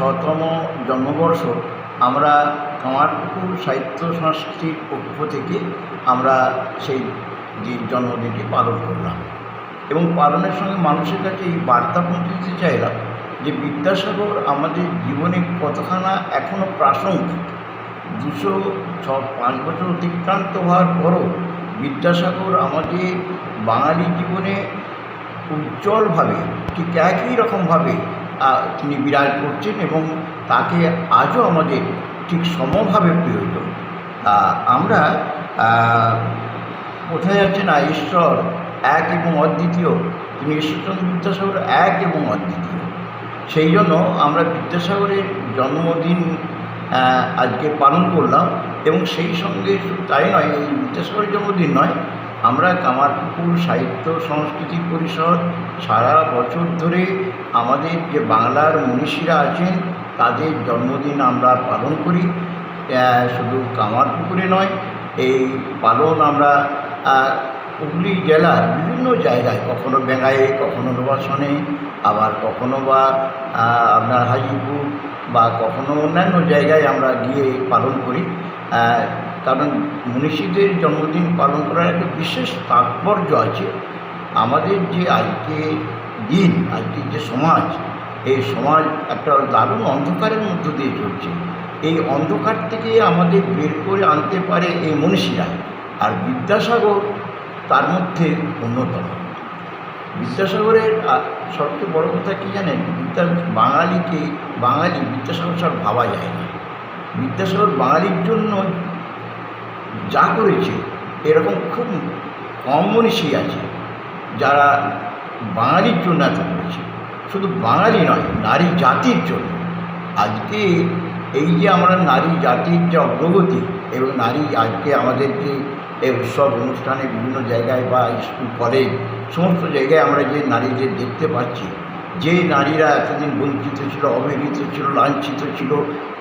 শতম জন্মবর্ষ আমরা কামারপুকুর সাহিত্য সংস্কৃতির পক্ষ থেকে আমরা সেই জন্মদিনটি পালন করলাম। এবং পালনের সঙ্গে মানুষের কাছে এই বার্তা পৌঁছে দিতে চাইলাম যে বিদ্যাসাগর আমাদের জীবনে কতখানা এখনও প্রাসঙ্গিক। দুশো ছ, পাঁচ বছর অতিক্রান্ত হওয়ার পরও বিদ্যাসাগর আমাদের বাঙালি জীবনে উজ্জ্বলভাবে ঠিক একই রকমভাবে তিনি বিরাজ করছেন এবং তাকে আজও আমাদের ঠিক সমভাবে প্রয়োজন তা আমরা কোথায় যাচ্ছে না ঈশ্বর এক এবং অদ্বিতীয়। তিনি ঈশ্বরচন্দ্র বিদ্যাসাগর এক এবং অদ্বিতীয়। সেই জন্য আমরা বিদ্যাসাগরের জন্মদিন আজকে পালন করলাম এবং সেই সঙ্গে তাই নয়, এই বিদ্যাসাগরের জন্মদিন নয় আমরা কামারপুকুর সাহিত্য সংস্কৃতি পরিষদ সারা বছর ধরে আমাদের যে বাংলার মনীষীরা আছেন, তাদের জন্মদিন আমরা পালন করি। শুধু কামারপুকুরে নয়, এই পালন আমরা হুগলি জেলার বিভিন্ন জায়গায়, কখনো বেঙ্গায়ে কখনো নোবাসনে, আবার কখনো বা আপনার হাজিপুর বা কখনো অন্যান্য জায়গায় আমরা গিয়ে পালন করি। কারণ মনীষীদের জন্মদিন পালন করার একটা বিশেষ তাৎপর্য আছে। আমাদের যে আজকে দিন, আজকের যে সমাজ, এই সমাজ একটা দারুণ অন্ধকারের মধ্য দিয়ে চলছে। এই অন্ধকার থেকে আমাদের বের করে আনতে পারে এই মনীষীরা। আর বিদ্যাসাগর তার মধ্যে অন্যতম। বিদ্যাসাগরের সবচেয়ে বড় কথা কী জানেন? বিদ্যা, বাঙালিকে, বাঙালি বিদ্যাসাগর ছাড়া ভাবা যায় না। বিদ্যাসাগর বাঙালির জন্য যা করেছে, এরকম খুব কম মনীষী আছে যারা বাঙালির জন্য এত করেছে। শুধু বাঙালি নয়, নারী জাতির জন্য। আজকে এই যে আমরা নারী জাতির যে অগ্রগতি এবং নারী আজকে আমাদের যে এই উৎসব অনুষ্ঠানে বিভিন্ন জায়গায় বা স্কুল, কলেজ, সমস্ত জায়গায় আমরা যে নারীদের দেখতে পাচ্ছি, যে নারীরা এতদিন বঞ্চিত ছিল, অবহেলিত ছিল, লাঞ্ছিত ছিল,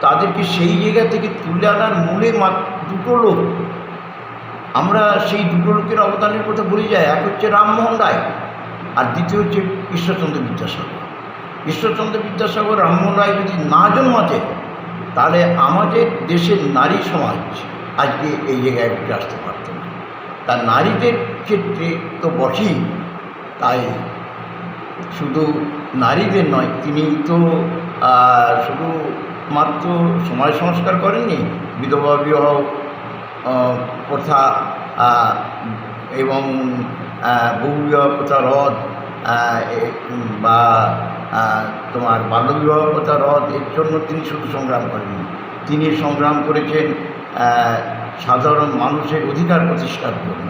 তাদেরকে সেই জায়গা থেকে তুলে আনার মূলে মাত্র দুটো লোক আমরা সেই দুটো লোকের অবদানের কথা বলে যাই। এক হচ্ছে রামমোহন রায়, আর দ্বিতীয় হচ্ছে ঈশ্বরচন্দ্র বিদ্যাসাগর। ঈশ্বরচন্দ্র বিদ্যাসাগর, রামমোহন রায় যদি না জন্মাতেন তাহলে আমাদের দেশের নারী সমাজ আজকে এই জায়গায় উঠে আসতে পারত না। তা নারীদের ক্ষেত্রে তো বটেই, তাই শুধু নারীদের নয়, তিনি তো শুধু মাত্র সমাজ সংস্কার করেননি, বিধবা বিবাহ প্রথা এবং বহুবিবাহ প্রথা রদ বা তোমার বাল্যবিবাহ প্রথা রদ এর জন্য তিনি শুধু সংগ্রাম করেননি। তিনি সংগ্রাম করেছেন সাধারণ মানুষের অধিকার প্রতিষ্ঠার জন্য।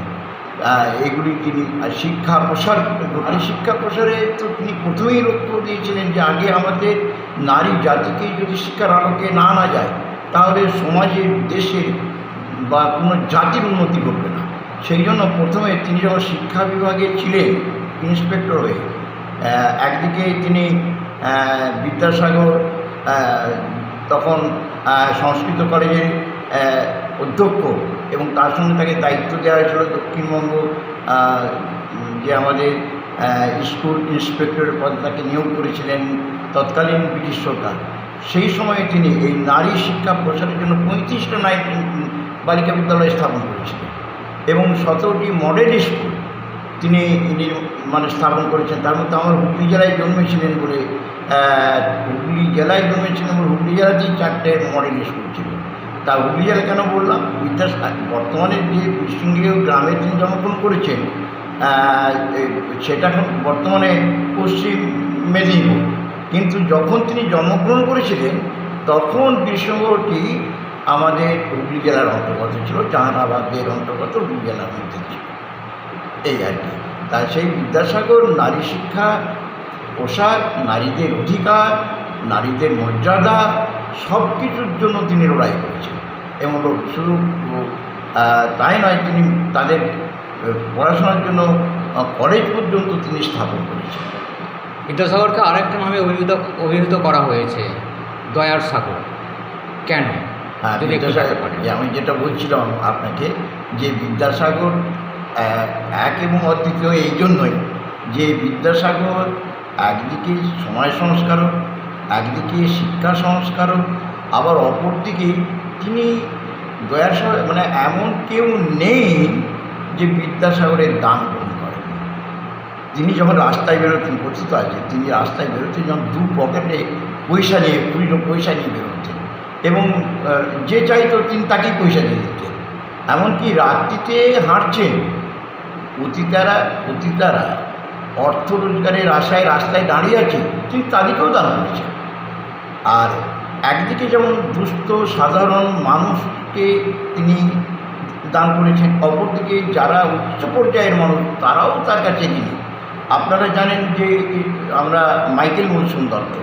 এগুলি তিনি শিক্ষা প্রসার নারী শিক্ষা প্রসারে তো তিনি প্রথমেই লক্ষ্য দিয়েছিলেন যে আগে আমাদের নারী জাতিকে যদি শিক্ষার আলোকে না আনা যায়, তাহলে সমাজের দেশের বা কোনো জাতির উন্নতি ঘটবে না। সেই জন্য প্রথমে তিনি যখন শিক্ষা বিভাগে ছিলেন ইন্সপেক্টর হয়ে একদিকে তিনি বিদ্যাসাগর তখন সংস্কৃত কলেজের অধ্যক্ষ এবং তার সঙ্গে তাকে দায়িত্ব দেওয়া হয়েছিল দক্ষিণবঙ্গ যে আমাদের স্কুল ইন্সপেক্টরের পদে তাকে নিয়োগ করেছিলেন তৎকালীন ব্রিটিশ সরকার। সেই সময়ে তিনি এই নারী শিক্ষা প্রসারের জন্য পঁয়ত্রিশটা নারী বালিকা বিদ্যালয় স্থাপন করেছিলেন। এবং সতেরোটি মডেল স্কুল তিনি মানে স্থাপন করেছেন। তার মধ্যে আমার হুগলি জেলায় জন্মেছিলেন বলে হুগলি জেলায় জন্মেছিলেন বলে হুগলি জেলাতেই চারটে মডেল স্কুল ছিল। তা হুগলি জেলা কেন বললাম? বিদ্যাসাগর, বর্তমানে যে পশ্চিমবঙ্গীয় গ্রামে তিনি জন্মগ্রহণ করেছেন সেটা বর্তমানে পশ্চিম মেদিনীপুর। কিন্তু যখন তিনি জন্মগ্রহণ করেছিলেন, তখন কৃষ্ণগড়টি আমাদের হুগলি জেলার অন্তর্গত ছিল, জাহানাবাদের অন্তর্গত হুগলি জেলার মধ্যে ছিল। এই আর কি। তা সেই বিদ্যাসাগর নারী শিক্ষা পোশাক নারীদের অধিকার, নারীদের মর্যাদা সব কিছুর জন্য তিনি লড়াই করেছেন। এবং শুধু তাই নয়, তিনি তাদের পড়াশোনার জন্য কলেজ পর্যন্ত তিনি স্থাপন করেছেন। বিদ্যাসাগরকে আরেকটা নামে অভিহিত অভিহিত করা হয়েছে, দয়ার সাগর। কেন? হ্যাঁ যদি একটু বিদ্যাসাগর জানতে পারি। যে আমি যেটা বলছিলাম আপনাকে যে বিদ্যাসাগর এক এবং অদ্বিতীয় এই জন্যই যে বিদ্যাসাগর একদিকে সমাজ সংস্কারক একদিকে শিক্ষা সংস্কারক আবার অপরদিকে তিনি দয়াসাগর মানে এমন কেউ নেই যে বিদ্যাসাগরের দান গ্রহণ করেন তিনি যখন রাস্তায় বেরোতেন কথিত আছে তিনি রাস্তায় বেরোতেন যখন দু পকেটে পয়সা নিয়ে কুড়ি পয়সা নিয়ে বেরোতেন এবং যে চাইতো তিনি তাকেই পয়সা দিয়ে দিতেন এমনকি রাত্রিতে হাঁটছেন। পতিতারা পতিতারা অর্থ রোজগারের আশায় রাস্তায় দাঁড়িয়ে আছে তিনি তাদেরকেও দান করেছেন আর একদিকে যেমন দুস্থ, সাধারণ মানুষকে তিনি দান করেছেন, অপরদিকে যারা উচ্চ পর্যায়ের মানুষ, তারাও তার কাছে গিয়ে আপনারা জানেন যে, আমরা মাইকেল মধুসূদন দত্ত।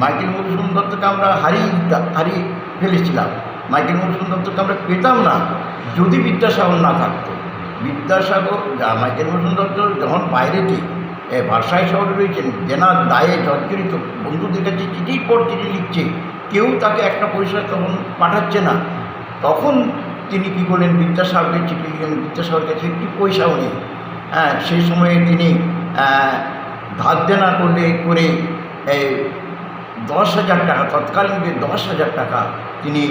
মাইকেল মধুসূদন দত্তকে আমরা হারিয়ে হারিয়ে ফেলেছিলাম। মাইকেল মধুসূদন দত্তকে আমরা পেতাম না যদি বিদ্যাসাগর না থাকতো। বিদ্যাসাগর মাইকেল মধুসূদন দত্ত যখন বাইরে গিয়ে এ, ভারসাই শহরে রয়েছেন দেনার দায়ে জর্জরিত বন্ধুদের কাছে চিঠির পর চিঠি লিখছে কেউ তাকে একটা পয়সা তখন পাঠাচ্ছে না। তখন তিনি কী করলেন বিদ্যাসাগরকে চিঠি লিখলেন বিদ্যাসাগরের কাছে একটি পয়সাও নেই। হ্যাঁ সেই সময়ে তিনি ধার দেনা করলে করে দশ হাজার টাকা তৎকালীন যে দশ হাজার টাকা তিনি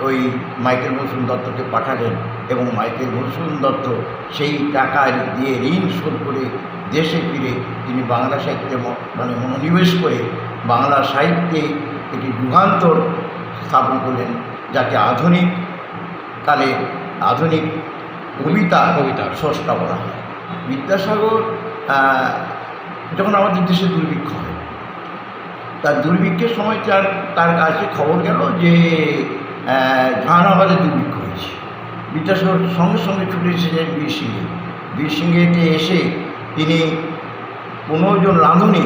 ওই মাইকেল মধুসূদন দত্তকে পাঠালেন এবং মাইকেল মধুসূদন দত্ত সেই টাকা দিয়ে ঋণ শোধ করে দেশে ফিরে তিনি বাংলা সাহিত্যে মানে মনোনিবেশ করে বাংলা সাহিত্যে একটি যুগান্তর স্থাপন করলেন যাকে আধুনিক কালে আধুনিক কবিতা কবিতা। স্রষ্টা বলা হয় বিদ্যাসাগর যখন আমাদের দেশে দুর্ভিক্ষ হয় তার দুর্ভিক্ষের সময় তার তার কাছে খবর গেল যে জাহানাবাদে দুর্ভিক্ষ হয়েছে। বিদ্যাসাগর সঙ্গে সঙ্গে ছুটে এসেছেন বীর সিংহে। বীর সিংহেতে এসে তিনি পনেরো জন রাঁধুনি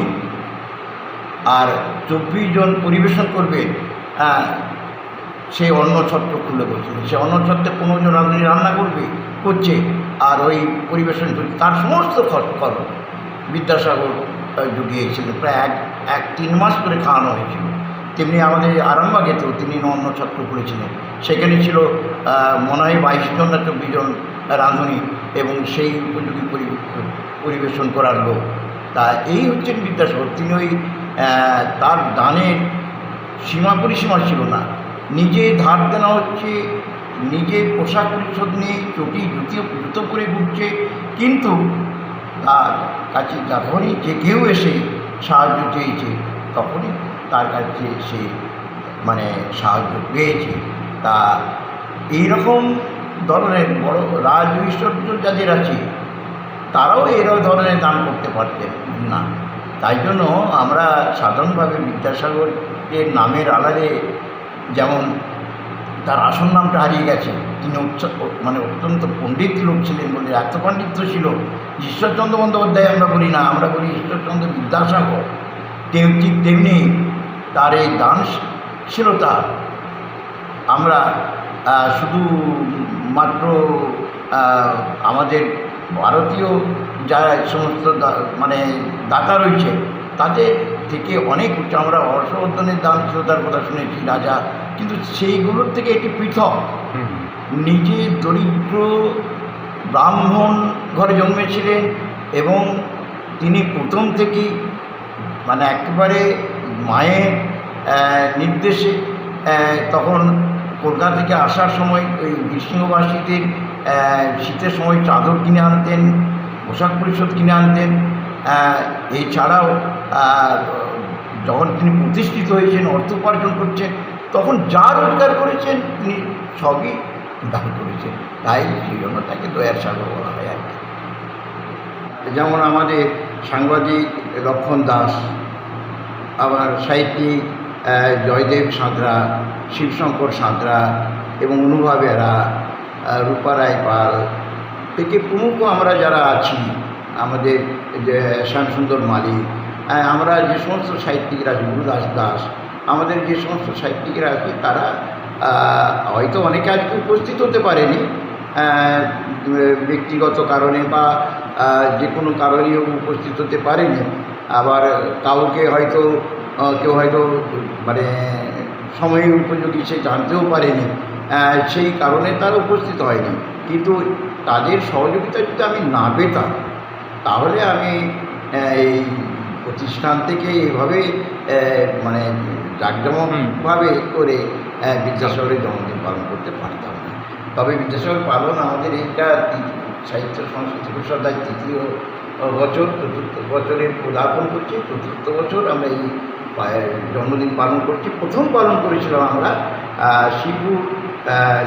আর চব্বিশ জন পরিবেশন করবে সেই অন্নছত্র খুলে বলছিলেন। সে অন্নছত্রে পনেরো জন রাঁধুনি রান্না করবে, করছে আর ওই পরিবেশন তার সমস্ত খরচ বিদ্যাসাগর আহ, জুগিয়েছিলেন প্রায় এক এক তিন মাস করে খাওয়ানো হয়েছিল। তেমনি আমাদের আরামবাগেতেও তিনি অন্নছত্র করেছিলেন। সেখানে ছিল মনে হয় বাইশ জন না চব্বিশ জন রাঁধুনি এবং সেই উপযোগী পরি- পরিবেশন করার লোক। তা এই হচ্ছেন বিদ্যাসাগর। তিনি ওই তার দানের সীমা পরিসীমা ছিল না। নিজে ধার দেনা হচ্ছে নিজে পোশাক পরিচ্ছদ নিয়ে চটি জুতো জুতো করে ঘুরছে কিন্তু তার কাছে যখনই যে কেউ এসে সাহায্য চেয়েছে, তখনই তার কাছে সে মানে সাহায্য পেয়েছে। তা এইরকম ধরনের বড় রাজ ঐশ্বর্য যাদের আছে, তারাও এরকম ধরনের দান করতে পারতেন না। তাই জন্য আমরা সাধারণভাবে বিদ্যাসাগরের নামের আলাদে যেমন তার আসল নামটা হারিয়ে গেছে। তিনি উচ্চ- মানে অত্যন্ত পণ্ডিত লোক ছিলেন বলে এত পাণ্ডিত্য ছিল। ঈশ্বরচন্দ্র বন্দ্যোপাধ্যায় আমরা বলি না, আমরা বলি ঈশ্বরচন্দ্র বিদ্যাসাগর। তেম, ঠিক তেমনি তার এই দানশীলতা আমরা শুধু মাত্র আমাদের ভারতীয় যারা সমস্ত মানে দাতা রয়েছে, তাদের থেকে অনেক উচ্চ, আমরা হর্ষবর্ধনের দানশীলতার কথা শুনেছি, রাজা কিন্তু সেইগুলোর থেকে এটি পৃথক। নিজে দরিদ্র ব্রাহ্মণ ঘরে জন্মেছিলেন এবং তিনি প্রথম থেকেই মানে একেবারে মায়ের নির্দেশে তখন কলকাতা থেকে আসার সময় ওই আহ, শীতের সময় চাদর কিনে আনতেন পোশাক পরিষদ কিনে আনতেন। এছাড়াও যখন তিনি প্রতিষ্ঠিত হয়েছেন অর্থ উপার্জন করছেন তখন যা রোজগার করেছেন, তিনি সবই দান করেছেন। তাই সেই জন্য তাকে দয়ার সাগর বলা হয় আর কি। যেমন আমাদের সাংবাদিক লক্ষণ দাস, আবার সাহিত্যিক জয়দেব সাঁতরা, শিবশঙ্কর সাঁতরা এবং অনুভা রূপা রায় পাল থেকে প্রমুখ আমরা যারা আছি, আমাদের যে শ্যামসুন্দর মালিক আমরা যে সমস্ত সাহিত্যিকরা গুরুদাস দাস আমাদের যে সমস্ত সাহিত্যিকরা আছে, তারা হয়তো অনেকে আজকে উপস্থিত হতে পারেনি ব্যক্তিগত কারণে বা যে কোনো কারণেও উপস্থিত হতে পারেনি। আবার কাউকে হয়তো কেউ হয়তো মানে সময়ের উপযোগী সে জানতেও পারেনি সেই কারণে তারা উপস্থিত হয়নি। কিন্তু তাদের সহযোগিতা যদি আমি না পেতাম, তাহলে আমি এই প্রতিষ্ঠান থেকে এভাবে মানে জাঁকজমকভাবে করে আহ, বিদ্যাসাগরের জন্মদিন পালন করতে পারতাম না। তবে বিদ্যাসাগর পালন আমাদের এইটা সাহিত্য সংস্কৃতি পরিষদায় তৃতীয় বছর চতুর্থ বছরের পদার্পণ করছি চতুর্থ বছর আমরা এই জন্মদিন পালন করছি। প্রথম পালন করেছিলাম আমরা শিবপুর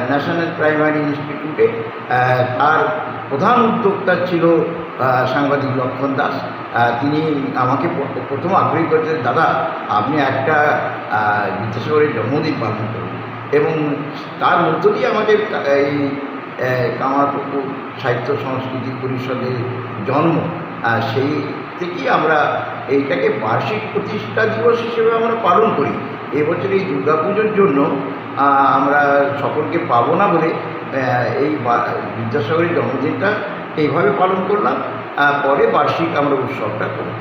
ন্যাশনাল প্রাইমারি ইনস্টিটিউটে তার প্রধান উদ্যোক্তা ছিল সাংবাদিক লক্ষণ দাস। তিনি আমাকে প্রথম আগ্রহী করেছেন দাদা আপনি একটা বিদ্যাসাগরের জন্মদিন পালন করুন এবং তার মধ্য দিয়ে আমাদের এই কামারপুকুর সাহিত্য সংস্কৃতি পরিষদের জন্ম সেই থেকেই আমরা এইটাকে বার্ষিক প্রতিষ্ঠা দিবস হিসেবে আমরা পালন করি। এবছর এই দুর্গাপুজোর জন্য আমরা সকলকে পাবো না বলে এই বিদ্যাসাগরের জন্মদিনটা এইভাবে পালন করলাম। পরে বার্ষিক আমরা উৎসবটা করব।